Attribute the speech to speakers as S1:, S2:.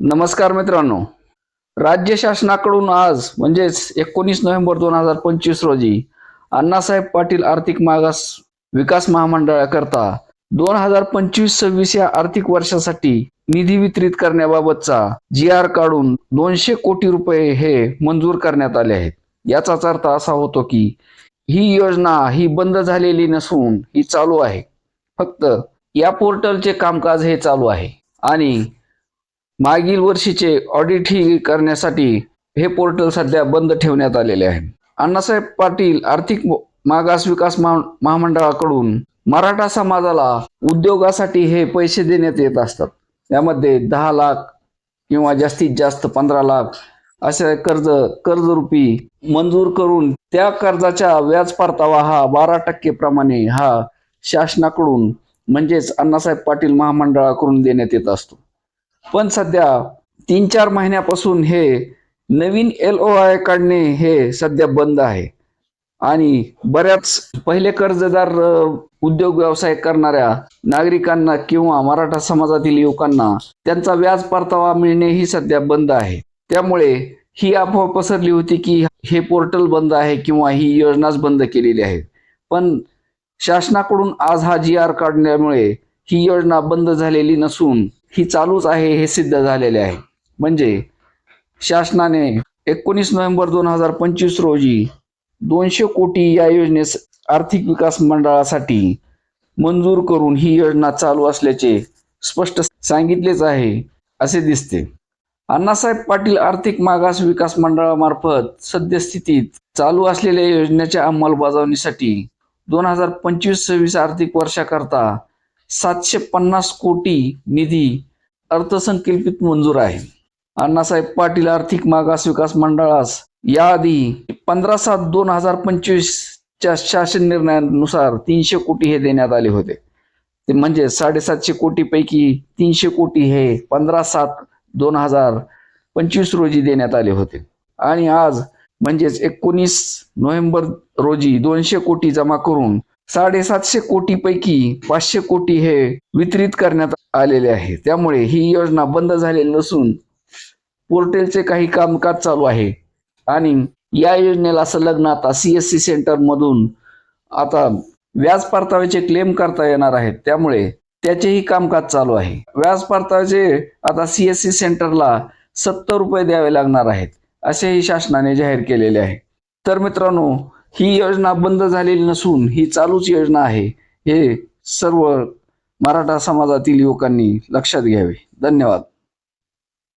S1: नमस्कार मित्रांनो. राज्य शासनाकडून आज म्हणजेच एकोणीस नोव्हेंबर दोन हजार पंचवीस रोजी अण्णासाहेब पाटील आर्थिक मागास विकास महामंडळाकरता दोन हजार पंचवीस सव्वीस या आर्थिक वर्षासाठी निधी वितरित करण्याबाबतचा जी आर काढून दोनशे कोटी रुपये हे मंजूर करण्यात आले आहेत. याचाच अर्थ असा होतो की ही योजना ही बंद झालेली नसून ही चालू आहे. फक्त या पोर्टलचे कामकाज हे चालू आहे. आणि मागील वर्षीचे ऑडिट ही करण्यासाठी हे पोर्टल सध्या बंद ठेवण्यात आलेले आहे. अण्णासाहेब पाटील आर्थिक मागास विकास महामंडळाकडून मराठा समाजाला उद्योगासाठी हे पैसे देण्यात येत असतात. यामध्ये दहा लाख किंवा जास्तीत जास्त पंधरा लाख असे कर्ज कर्जरूपी मंजूर करून त्या कर्जाच्या व्याज परतावा हा बारा टक्के प्रमाणे हा शासनाकडून म्हणजेच अण्णासाहेब पाटील महामंडळाकडून देण्यात येत असतो. पण सध्या तीन चार महिन्यापासून हे नवीन एल ओ आय काढणे हे सध्या बंद आहे. आणि बऱ्याच पहिले कर्जदार उद्योग व्यवसाय करणाऱ्या नागरिकांना किंवा मराठा समाजातील युवकांना त्यांचा व्याज परतावा मिळणे ही सध्या बंद आहे. त्यामुळे ही अफवा पसरली होती की हे पोर्टल बंद आहे किंवा ही योजनाच बंद केलेली आहे. पण शासनाकडून आज हा जी आर काढण्यामुळे ही योजना बंद झालेली नसून ही चालूच आहे हे सिद्ध झालेले आहे. म्हणजे शासनाने एकोणीस नोव्हेंबर दोन हजार पंचवीस रोजी दोनशे कोटी या योजनेस आर्थिक विकास मंडळासाठी मंजूर करून ही योजना चालू असल्याचे स्पष्ट सांगितलेच आहे असे दिसते. अण्णासाहेब पाटील आर्थिक मागास विकास मंडळामार्फत सद्यस्थितीत चालू असलेल्या योजनेच्या अंमलबजावणीसाठी दोन हजार पंचवीस सव्वीस आर्थिक वर्षाकरता सातशे पन्नास कोटी निधी अर्थसंकल्पित मंजूर आहे. अण्णासाहेब पाटील आर्थिक मागास विकास मंडळास याआधी पंधरा सात दोन हजार पंचवीसच्या शासन निर्णयानुसार तीनशे कोटी हे देण्यात आले होते. ते म्हणजे साडेसातशे कोटी पैकी तीनशे कोटी हे पंधरा सात दोन हजार पंचवीस रोजी देण्यात आले होते. आणि आज म्हणजेच एकोणीस नोव्हेंबर रोजी दोनशे कोटी जमा करून साडेसातशे कोटी पैकी पाचशे कोटी हे वितरित करण्यात आलेले आहे. त्यामुळे ही योजना बंद झालेली नसून पोर्टलचे काही कामकाज चालू आहे. आणि या योजनेला संलग्न आता सी एस सी सेंटर मधून आता व्याज परताव्याचे क्लेम करता येणार आहेत. त्यामुळे त्याचेही कामकाज चालू आहे. व्याज परताव्याचे आता सी एस सी सेंटरला सत्तर रुपये द्यावे लागणार आहेत असेही शासनाने जाहीर केलेले आहे. तर मित्रांनो ही योजना बंद झालेली नसून ही चालूच योजना आहे. हे सर्व मराठा समाजातील युवकांनी लक्षात घ्यावे. धन्यवाद.